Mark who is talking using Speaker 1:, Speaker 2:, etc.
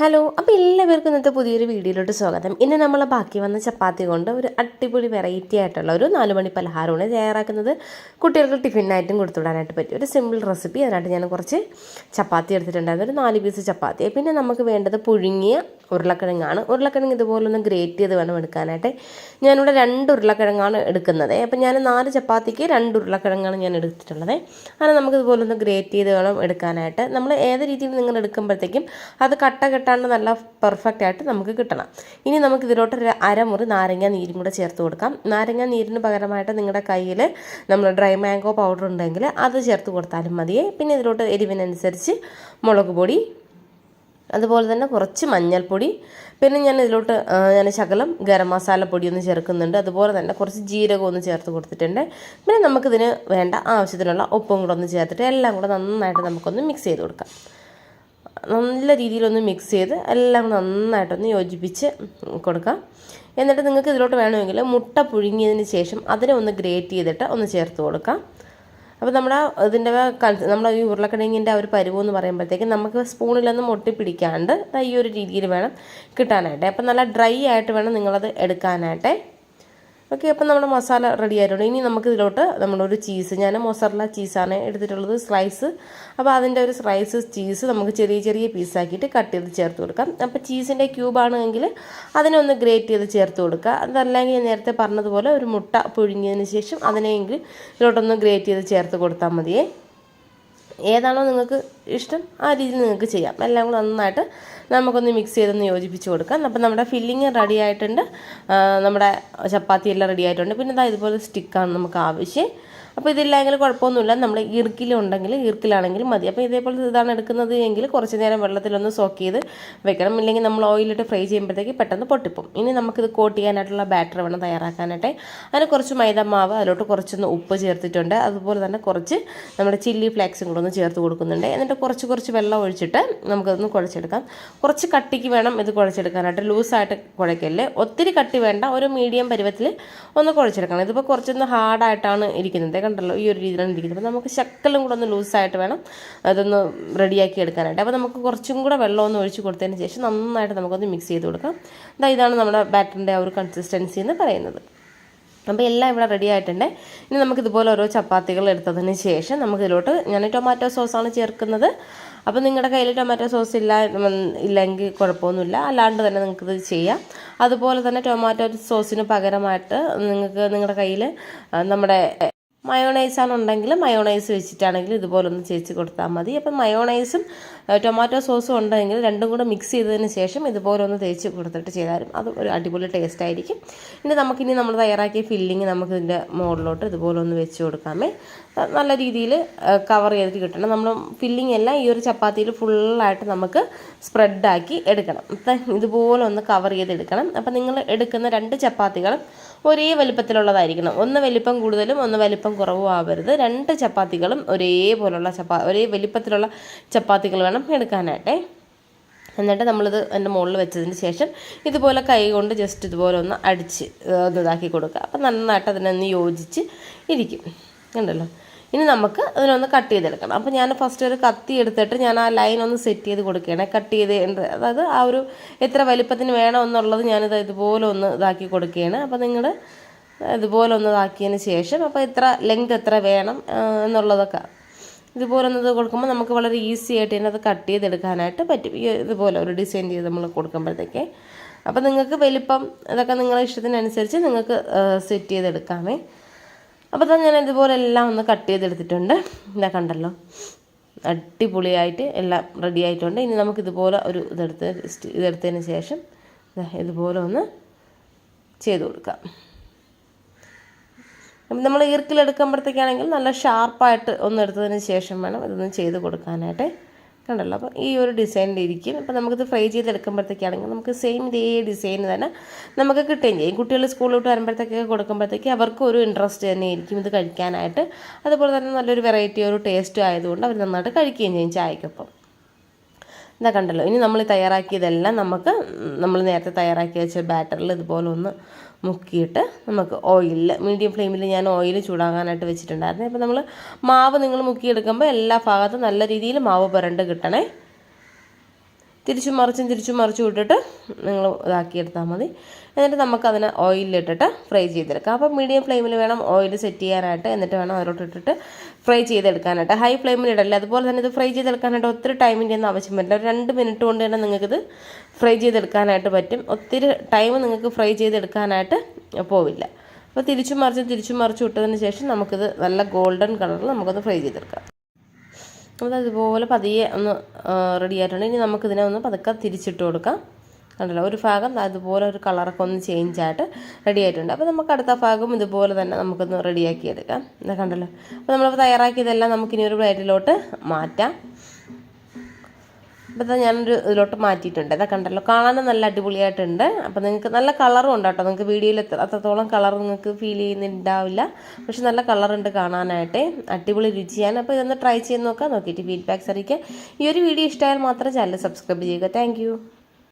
Speaker 1: Hello അപ്പോൾ എല്ലാവർക്കും ഇന്നത്തെ പുതിയൊരു വീഡിയോയിലോട്ട് സ്വാഗതം. ഇന്ന് നമ്മൾ ബാക്കി വന്ന ചപ്പാത്തി കൊണ്ട് ഒരു അടിപൊളി വെറൈറ്റി ആയിട്ടുള്ള ഒരു നാലുമണി പലഹാരമാണ് തയ്യാറാക്കുന്നത്. കുട്ടികൾക്ക് ടിഫിനായിട്ടും കൊടുത്തുവിടാനായിട്ട് പറ്റും ഒരു സിമ്പിൾ റെസിപ്പി അതിനായിട്ട് ഞാൻ കുറച്ച് ചപ്പാത്തി എടുത്തിട്ടുണ്ടായിരുന്നു. ഒരു നാല് പീസ് ചപ്പാത്തി പിന്നെ നമുക്ക് വേണ്ടത് പുഴുങ്ങിയ ഉരുളക്കിഴങ്ങാണ്. ഉരുളക്കിഴങ്ങ് ഇതുപോലെ ഒന്ന് ഗ്രേറ്റ് ചെയ്ത് വേണം എടുക്കാനായിട്ട്. ഞാനിവിടെ രണ്ട് ഉരുളക്കിഴങ്ങാണ് എടുക്കുന്നത്. അപ്പം ഞാൻ നാല് ചപ്പാത്തിക്ക് രണ്ട് ഉരുളക്കിഴങ്ങാണ് ഞാൻ എടുത്തിട്ടുള്ളത്. അങ്ങനെ നമുക്ക് ഇതുപോലെ ഒന്ന് ഗ്രേറ്റ് ചെയ്ത് വേണം എടുക്കാനായിട്ട്. നമ്മൾ ഏത് രീതിയിൽ നിങ്ങൾ എടുക്കുമ്പോഴത്തേക്കും അത് കട്ട കെട്ടാണ്ട് നല്ല പെർഫെക്റ്റ് ആയിട്ട് നമുക്ക് കിട്ടണം. ഇനി നമുക്ക് ഇതിലോട്ട് ഒരു അരമുറി നാരങ്ങ നീരും കൂടെ ചേർത്ത് കൊടുക്കാം. നാരങ്ങ നീരിന് പകരമായിട്ട് നിങ്ങളുടെ കയ്യിൽ നമ്മൾ ഡ്രൈ മാംഗോ പൗഡർ ഉണ്ടെങ്കിൽ അത് ചേർത്ത് കൊടുത്താലും മതിയേ. പിന്നെ ഇതിലോട്ട് എരിവിനനുസരിച്ച് മുളക് പൊടി അതുപോലെ തന്നെ കുറച്ച് മഞ്ഞൾപ്പൊടി പിന്നെ ഞാൻ ഇതിലോട്ട് ഞാൻ ശകലം ഗരം മസാല ഒന്ന് ചേർക്കുന്നുണ്ട്. അതുപോലെ തന്നെ കുറച്ച് ജീരകം ഒന്ന് ചേർത്ത് കൊടുത്തിട്ടുണ്ട്. പിന്നെ നമുക്കിതിന് വേണ്ട ആവശ്യത്തിനുള്ള ഉപ്പും കൂടെ ഒന്ന് ചേർത്തിട്ട് എല്ലാം കൂടെ നന്നായിട്ട് നമുക്കൊന്ന് മിക്സ് ചെയ്ത് കൊടുക്കാം. നല്ല രീതിയിലൊന്ന് മിക്സ് ചെയ്ത് എല്ലാം നന്നായിട്ടൊന്ന് യോജിപ്പിച്ച് കൊടുക്കാം. എന്നിട്ട് നിങ്ങൾക്ക് ഇതിലോട്ട് വേണമെങ്കിൽ മുട്ട പുഴുങ്ങിയതിന് ശേഷം അതിനെ ഒന്ന് ഗ്രേറ്റ് ചെയ്തിട്ട് ഒന്ന് ചേർത്ത് കൊടുക്കാം. അപ്പോൾ നമ്മുടെ ഇതിന്റെ നമ്മുടെ ഈ ഉരുളക്കിഴങ്ങിന്റെ ആ ഒരു പരുവെന്ന് പറയുമ്പോഴത്തേക്ക് നമുക്ക് സ്പൂണിലൊന്നും ഒട്ടിപ്പിടിക്കാണ്ട് ഈ ഒരു രീതിയിൽ വേണം കിട്ടാനായിട്ട്. അപ്പം നല്ല ഡ്രൈ ആയിട്ട് വേണം നിങ്ങളത് എടുക്കാനായിട്ട്. ഓക്കെ അപ്പം നമ്മുടെ മസാല റെഡി ആയിട്ടുണ്ട്. ഇനി നമുക്ക് ഇതിലോട്ട് നമ്മളൊരു ചീസ് ഞാൻ മൊസറല ചീസാണ് എടുത്തിട്ടുള്ളത് സ്ലൈസ് അപ്പോൾ അതിന്റെ ഒരു സ്ലൈസ് ചീസ് നമുക്ക് ചെറിയ ചെറിയ പീസാക്കിയിട്ട് കട്ട് ചെയ്ത് ചേർത്ത് കൊടുക്കാം. അപ്പോൾ ചീസിന്റെ ക്യൂബാണെങ്കിൽ അതിനെ ഒന്ന് ഗ്രേറ്റ് ചെയ്ത് ചേർത്ത് കൊടുക്കുക. അതല്ലെങ്കിൽ ഞാൻ നേരത്തെ പറഞ്ഞതുപോലെ ഒരു മുട്ട പുഴുങ്ങിയതിന് ശേഷം അതിനെയെങ്കിൽ ഇതിലോട്ടൊന്ന് ഗ്രേറ്റ് ചെയ്ത് ചേർത്ത് കൊടുത്താൽ മതിയേ. ഏതാണോ നിങ്ങൾക്ക് ഇഷ്ടം ആ രീതിയിൽ നിങ്ങൾക്ക് ചെയ്യാം. എല്ലാം കൂടെ നന്നായിട്ട് നമുക്കൊന്ന് മിക്സ് ചെയ്തൊന്ന് യോജിപ്പിച്ച് കൊടുക്കാം. അപ്പം നമ്മുടെ ഫില്ലിങ് റെഡി ആയിട്ടുണ്ട്. നമ്മുടെ ചപ്പാത്തി എല്ലാം റെഡി ആയിട്ടുണ്ട്. പിന്നെ ഇതാ ഇതുപോലെ സ്റ്റിക്കാണ് നമുക്ക് ആവശ്യം. അപ്പോൾ ഇതില്ലെങ്കിൽ കുഴപ്പമൊന്നുമില്ല. നമ്മൾ ഈർക്കിലുണ്ടെങ്കിൽ ഈർക്കിലാണെങ്കിൽ മതി. അപ്പോൾ ഇതേപോലെ ഇതാണ് എടുക്കുന്നത് എങ്കിൽ കുറച്ച് നേരം വെള്ളത്തിലൊന്ന് സോക്ക് ചെയ്ത് വെക്കണം. ഇല്ലെങ്കിൽ നമ്മൾ ഓയിലിട്ട് ഫ്രൈ ചെയ്യുമ്പോഴത്തേക്ക് പെട്ടെന്ന് പൊട്ടിപ്പോം ഇനി നമുക്കിത് കോട്ട് ചെയ്യാനായിട്ടുള്ള ബാറ്റർ വേണം തയ്യാറാക്കാനായിട്ട്. അതിന് കുറച്ച് മൈദ മാവ് അതിലോട്ട് കുറച്ചൊന്ന് ഉപ്പ് ചേർത്തിട്ടുണ്ട്. അതുപോലെ തന്നെ കുറച്ച് നമ്മുടെ ചില്ലി ഫ്ലേക്സും കൂടെ ഒന്ന് ചേർത്ത് കൊടുക്കുന്നുണ്ട്. എന്നിട്ട് കുറച്ച് കുറച്ച് വെള്ളം ഒഴിച്ചിട്ട് നമുക്കതൊന്ന് കുഴച്ചെടുക്കാം. കുറച്ച് കട്ടിക്ക് വേണം ഇത് കുഴച്ചെടുക്കാനായിട്ട്. ലൂസായിട്ട് കുഴയ്ക്കല്ലേ ഒത്തിരി കട്ടി വേണ്ട. ഒരു മീഡിയം പരുവത്തിൽ ഒന്ന് കുഴച്ചെടുക്കണം. ഇതിപ്പോൾ കുറച്ചൊന്ന് ഹാർഡായിട്ടാണ് ഇരിക്കുന്നത്. കണ്ടല്ലോ ഈ ഒരു രീതിയിലാണ് ഇരിക്കുന്നത്. അപ്പോൾ നമുക്ക് ശക്കലും കൂടെ ഒന്ന് ലൂസായിട്ട് വേണം അതൊന്ന് റെഡിയാക്കി എടുക്കാനായിട്ട്. അപ്പോൾ നമുക്ക് കുറച്ചും കൂടെ വെള്ളം ഒന്ന് ഒഴിച്ച് കൊടുത്തതിന് ശേഷം നന്നായിട്ട് നമുക്കൊന്ന് മിക്സ് ചെയ്ത് കൊടുക്കാം. ഇതാ ഇതാണ് നമ്മുടെ ബാറ്ററിന്റെ ആ ഒരു കൺസിസ്റ്റൻസി എന്ന് പറയുന്നത്. അപ്പോൾ എല്ലാം ഇവിടെ റെഡി ആയിട്ടുണ്ട്. ഇനി നമുക്ക് ഇതുപോലെ ഓരോ ചപ്പാത്തികൾ എടുത്തതിന് ശേഷം നമുക്ക് ഇതിലോട്ട് ഞാൻ ടൊമാറ്റോ സോസാണ് ചേർക്കുന്നത്. അപ്പോൾ നിങ്ങളുടെ കയ്യിൽ ടൊമാറ്റോ സോസ് ഇല്ല ഇല്ലെങ്കിൽ കുഴപ്പമൊന്നുമില്ല. അല്ലാണ്ട് തന്നെ നിങ്ങൾക്കിത് ചെയ്യാം. അതുപോലെ തന്നെ ടൊമാറ്റോ സോസിന് പകരമായിട്ട് നിങ്ങൾക്ക് നിങ്ങളുടെ കയ്യിൽ നമ്മുടെ മയോണൈസാണ് ഉണ്ടെങ്കിൽ മയോണൈസ് വെച്ചിട്ടാണെങ്കിൽ ഇതുപോലൊന്ന് ചേച്ച് കൊടുത്താൽ മതി. അപ്പം മയോണൈസും ടൊമാറ്റോ സോസും ഉണ്ടെങ്കിൽ രണ്ടും കൂടെ മിക്സ് ചെയ്തതിന് ശേഷം ഇതുപോലെ ഒന്ന് തേച്ച് കൊടുത്തിട്ട് ചെയ്താലും അത് ഒരു അടിപൊളി ടേസ്റ്റ് ആയിരിക്കും. ഇനി നമുക്കിനി നമ്മൾ തയ്യാറാക്കിയ ഫില്ലിങ് നമുക്ക് ഇതിന്റെ മുകളിലോട്ട് ഇതുപോലെ ഒന്ന് വെച്ച് കൊടുക്കാമേ. നല്ല രീതിയിൽ കവർ ചെയ്തിട്ട് കിട്ടണം. നമ്മൾ ഫില്ലിംഗ് എല്ലാം ഈ ഒരു ചപ്പാത്തിയിൽ ഫുള്ളായിട്ട് നമുക്ക് സ്പ്രെഡാക്കി എടുക്കണം. ഇതുപോലെ ഒന്ന് കവർ ചെയ്തെടുക്കണം അപ്പം നിങ്ങൾ എടുക്കുന്ന രണ്ട് ചപ്പാത്തികളും ഒരേ വലിപ്പത്തിലുള്ളതായിരിക്കണം. ഒന്ന് വലിപ്പം കൂടുതലും ഒന്ന് വലിപ്പം കുറവും ആവരുത്. രണ്ട് ചപ്പാത്തികളും ഒരേപോലുള്ള ചപ്പാ ഒരേ വലിപ്പത്തിലുള്ള ചപ്പാത്തികൾ വേണം എടുക്കാനായിട്ടേ. എന്നിട്ട് നമ്മളിത് എന്റെ മുകളിൽ വെച്ചതിന് ശേഷം ഇതുപോലെ കൈ കൊണ്ട് ജസ്റ്റ് ഇതുപോലെ ഒന്ന് അടിച്ച് ഇതാക്കി കൊടുക്കുക. അപ്പം നന്നായിട്ട് അതിനൊന്ന് യോജിച്ച് ഇരിക്കും. കണ്ടല്ലോ? ഇനി നമുക്ക് അതിനൊന്ന് കട്ട് ചെയ്തെടുക്കണം. അപ്പോൾ ഞാൻ ഫസ്റ്റ് ഒരു കത്തി എടുത്തിട്ട് ഞാൻ ആ ലൈൻ ഒന്ന് സെറ്റ് ചെയ്ത് കൊടുക്കുകയാണ്. കട്ട് ചെയ്ത് അതായത് ആ ഒരു എത്ര വലിപ്പത്തിന് വേണം എന്നുള്ളത് ഞാനിത് ഇതുപോലെ ഒന്ന് ഇതാക്കി കൊടുക്കുകയാണ്. അപ്പോൾ നിങ്ങൾ ഇതുപോലെ ഒന്ന് ഇതാക്കിയതിന് ശേഷം അപ്പോൾ ഇത്ര ലെങ്ത് എത്ര വേണം എന്നുള്ളതൊക്കെ ഇതുപോലെ ഒന്ന് കൊടുക്കുമ്പോൾ നമുക്ക് വളരെ ഈസി ആയിട്ട് തന്നെ അത് കട്ട് ചെയ്തെടുക്കാനായിട്ട് പറ്റും. ഈ ഇതുപോലെ ഒരു ഡിസൈൻ ചെയ്ത് നമ്മൾ കൊടുക്കുമ്പോഴത്തേക്ക്. അപ്പോൾ നിങ്ങൾക്ക് വലിപ്പം ഇതൊക്കെ നിങ്ങളുടെ ഇഷ്ടത്തിനനുസരിച്ച് നിങ്ങൾക്ക് സെറ്റ് ചെയ്തെടുക്കാമേ. അപ്പോൾ തന്നെ ഞാൻ ഇതുപോലെ എല്ലാം ഒന്ന് കട്ട് ചെയ്തെടുത്തിട്ടുണ്ട്. ഇതാ കണ്ടല്ലോ. അടിപൊളിയായിട്ട് എല്ലാം റെഡി ആയിട്ടുണ്ട്. ഇനി നമുക്ക് ഇതുപോലെ ഒരു ഇതെടുത്ത് ഇതെടുത്തതിന് ശേഷം ഇതുപോലെ ഒന്ന് ചെയ്ത് കൊടുക്കാം. നമ്മൾ ഈർക്കിലെടുക്കുമ്പോഴത്തേക്കാണെങ്കിൽ നല്ല ഷാർപ്പായിട്ട് ഒന്ന് എടുത്തതിന് ശേഷം വേണം ഇതൊന്ന് ചെയ്ത് കൊടുക്കാനായിട്ട്. കണ്ടല്ലോ? അപ്പോൾ ഈ ഒരു ഡിസൈനിൽ ഇരിക്കും. അപ്പോൾ നമുക്കിത് ഫ്രൈ ചെയ്തെടുക്കുമ്പോഴത്തേക്കാണെങ്കിൽ നമുക്ക് സെയിം ഇതേ ഡിസൈൻ തന്നെ നമുക്ക് കിട്ടുകയും ചെയ്യും. കുട്ടികൾ സ്കൂളിൽ സ്കൂളിലോട്ട് വരുമ്പോഴത്തേക്കൊക്കെ കൊടുക്കുമ്പോഴത്തേക്ക് അവർക്കും ഒരു ഇൻട്രസ്റ്റ് തന്നെ ആയിരിക്കും ഇത് കഴിക്കാനായിട്ട്. അതുപോലെ തന്നെ നല്ലൊരു വെറൈറ്റി ഒരു ടേസ്റ്റും ആയതുകൊണ്ട് അവർ നന്നായിട്ട് കഴിക്കുകയും ചെയ്യും ചായക്കൊപ്പം. ഇതാ കണ്ടല്ലോ? ഇനി നമ്മൾ തയ്യാറാക്കിയതെല്ലാം നമുക്ക് നമ്മൾ നേരത്തെ തയ്യാറാക്കി വെച്ച ബാറ്ററിൽ ഇതുപോലെ ഒന്ന് മുക്കിയിട്ട് നമുക്ക് ഓയിലിൽ മീഡിയം ഫ്ലെയിമിൽ ഞാൻ ഓയിൽ ചൂടാകാനായിട്ട് വെച്ചിട്ടുണ്ടായിരുന്നു. അപ്പോൾ നമ്മൾ മാവ് നിങ്ങൾ മുക്കിയെടുക്കുമ്പോൾ എല്ലാ ഭാഗത്തും നല്ല രീതിയിൽ മാവ് പുരണ്ട് കിട്ടണേ. തിരിച്ചും മറിച്ചും തിരിച്ചും മറിച്ചും ഇട്ടിട്ട് നിങ്ങൾ ഇതാക്കിയെടുത്താൽ മതി. എന്നിട്ട് നമുക്കതിനെ ഓയിലിട്ടിട്ട് ഫ്രൈ ചെയ്തെടുക്കാം. അപ്പോൾ മീഡിയം ഫ്ലെയിമിൽ വേണം ഓയിൽ സെറ്റ് ചെയ്യാനായിട്ട്. എന്നിട്ട് വേണം അവരോട്ടിട്ടിട്ട് ഫ്രൈ ചെയ്തെടുക്കാനായിട്ട്. ഹൈ ഫ്ലെയിമിൽ ഇടല്ല? അതുപോലെ തന്നെ ഇത് ഫ്രൈ ചെയ്തെടുക്കാനായിട്ട് ഒത്തിരി ടൈമിന്റെ ഒന്നും ആവശ്യം വരില്ല. ഒരു രണ്ട് മിനിറ്റ് കൊണ്ട് തന്നെ നിങ്ങൾക്കിത് ഫ്രൈ ചെയ്തെടുക്കാനായിട്ട് പറ്റും. ഒത്തിരി ടൈം നിങ്ങൾക്ക് ഫ്രൈ ചെയ്തെടുക്കാനായിട്ട് പോവില്ല. അപ്പോൾ തിരിച്ചു മറിച്ച് തിരിച്ചു മറിച്ച് ഇട്ടതിന് ശേഷം നമുക്കിത് നല്ല ഗോൾഡൻ കളറിൽ നമുക്കൊന്ന് ഫ്രൈ ചെയ്തെടുക്കാം. അപ്പോൾ അതുപോലെ പതിയെ ഒന്ന് റെഡി ആയിട്ടുണ്ട്. ഇനി നമുക്കിതിനെ ഒന്ന് പതുക്കെ തിരിച്ചിട്ട് കൊടുക്കാം. കണ്ടല്ലോ. ഒരു ഭാഗം അതുപോലെ ഒരു കളറൊക്കെ ഒന്ന് ചേഞ്ച് ആയിട്ട് റെഡി ആയിട്ടുണ്ട്. അപ്പോൾ നമുക്ക് അടുത്ത ഭാഗം ഇതുപോലെ തന്നെ നമുക്കൊന്ന് റെഡിയാക്കി എടുക്കാം. ഇതാ കണ്ടല്ലോ. അപ്പോൾ നമ്മൾ തയ്യാറാക്കിയതെല്ലാം നമുക്കിനി ഒരു പ്ലേറ്റിലോട്ട് മാറ്റാം. അപ്പോൾ ഞാനൊരു ഇതിലോട്ട് മാറ്റിയിട്ടുണ്ട്. ഇതാ കണ്ടല്ലോ. കാണാനും നല്ല അടിപൊളിയായിട്ടുണ്ട്. അപ്പോൾ നിങ്ങൾക്ക് നല്ല കളറും ഉണ്ട് കേട്ടോ. നിങ്ങൾക്ക് വീഡിയോയിൽ അത്രത്തോളം കളർ നിങ്ങൾക്ക് ഫീൽ ചെയ്യുന്നുണ്ടാവില്ല. പക്ഷെ നല്ല കളറുണ്ട് കാണാനായിട്ട്. അടിപൊളി രുചിയാണ്. അപ്പോൾ ഇതൊന്ന് ട്രൈ ചെയ്ത് നോക്കാം. നോക്കിയിട്ട് ഫീഡ്ബാക്ക്സ് അറിയിക്കുക. ഈ ഒരു വീഡിയോ ഇഷ്ടമായാൽ മാത്രം ചാനൽ സബ്സ്ക്രൈബ് ചെയ്യുക. താങ്ക്